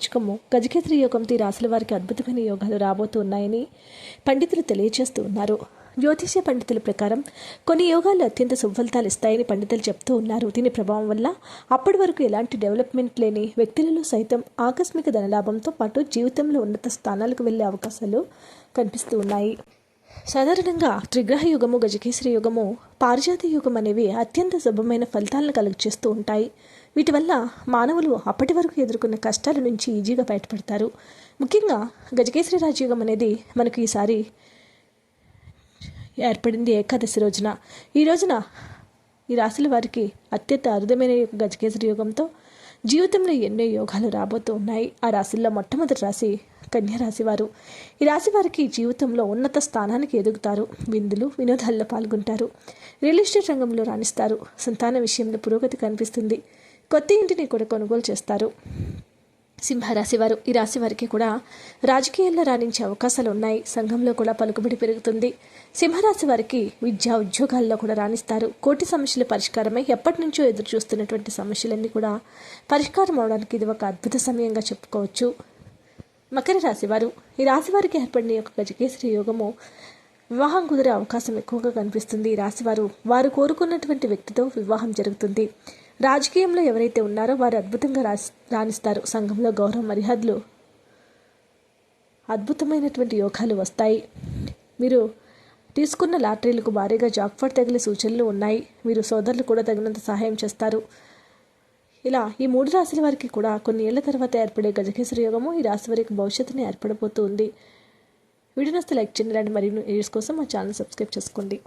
పంచకము గజకేసరి యోగంతో ఈ వారికి అద్భుతమైన యోగాలు రాబోతున్నాయని పండితులు తెలియజేస్తూ ఉన్నారు. జ్యోతిష్య పండితుల ప్రకారం కొన్ని యోగాలు అత్యంత సుఫలితాలు ఇస్తాయని పండితులు చెప్తూ ఉన్నారు. దీని ప్రభావం వల్ల అప్పటి వరకు ఎలాంటి డెవలప్మెంట్ లేని వ్యక్తులలో సైతం ఆకస్మిక ధనలాభంతో పాటు జీవితంలో ఉన్నత స్థానాలకు వెళ్ళే అవకాశాలు కనిపిస్తూ ఉన్నాయి. సాధారణంగా త్రిగ్రహ యుగము గజకేసరి యుగము పారిజాత యుగం అనేవి అత్యంత శుభమైన ఫలితాలను కలుగచేస్తూ ఉంటాయి. వీటి వల్ల మానవులు అప్పటి వరకు ఎదుర్కొన్న కష్టాల నుంచి ఈజీగా బయటపడతారు. ముఖ్యంగా గజకేసరి రాజయోగం అనేది మనకు ఈసారి ఏర్పడింది ఏకాదశి రోజున. ఈ రోజున ఈ రాశుల వారికి అత్యంత అరుదమైన యొక్క గజకేసరి యోగంతో జీవితంలో ఎన్నో యోగాలు రాబోతూ ఉన్నాయి. ఆ రాశుల్లో మొట్టమొదటి రాశి కన్యారాశి వారు. ఈ రాశి వారికి జీవితంలో ఉన్నత స్థానానికి ఎదుగుతారు. విందులు వినోదాల్లో పాల్గొంటారు. రియల్ ఎస్టేట్ రంగంలో రాణిస్తారు. సంతాన విషయంలో పురోగతి కనిపిస్తుంది. కొత్త ఇంటిని కూడా కొనుగోలు చేస్తారు. సింహరాశి వారు ఈ రాశి వారికి కూడా రాజకీయాల్లో రాణించే అవకాశాలు ఉన్నాయి. సంఘంలో కూడా పలుకుబడి పెరుగుతుంది. సింహరాశి వారికి విద్యా ఉద్యోగాల్లో కూడా రాణిస్తారు. కోటి సమస్యల పరిష్కారమై ఎప్పటి నుంచో ఎదురు చూస్తున్నటువంటి సమస్యలన్నీ కూడా పరిష్కారం అవడానికి ఇది ఒక అద్భుత సమయంగా చెప్పుకోవచ్చు. మకర రాశి వారు ఈ రాశి వారికి ఏర్పడిన యొక్క గజకేశ్వరి యోగము వివాహం కుదిరే అవకాశం ఎక్కువగా కనిపిస్తుంది. ఈ రాశివారు వారు కోరుకున్నటువంటి వ్యక్తితో వివాహం జరుగుతుంది. రాజకీయంలో ఎవరైతే ఉన్నారో వారు అద్భుతంగా రాసి రాణిస్తారు. సంఘంలో గౌరవ మర్యాదలు అద్భుతమైనటువంటి యోగాలు వస్తాయి. మీరు తీసుకున్న లాటరీలకు భారీగా జాక్ఫర్ తగిలే సూచనలు ఉన్నాయి. మీరు సోదరులు కూడా తగినంత సహాయం చేస్తారు. ఇలా ఈ మూడు రాశుల వారికి కూడా కొన్ని ఏళ్ళ తర్వాత ఏర్పడే గజకేశ్వర యోగము ఈ రాశి వారికి భవిష్యత్తుని ఏర్పడబోతుంది వీడియో నస్తే లైక్ చేయండి. మరిన్ని వీడియోస్ కోసం మా ఛానల్ సబ్స్క్రైబ్ చేసుకోండి.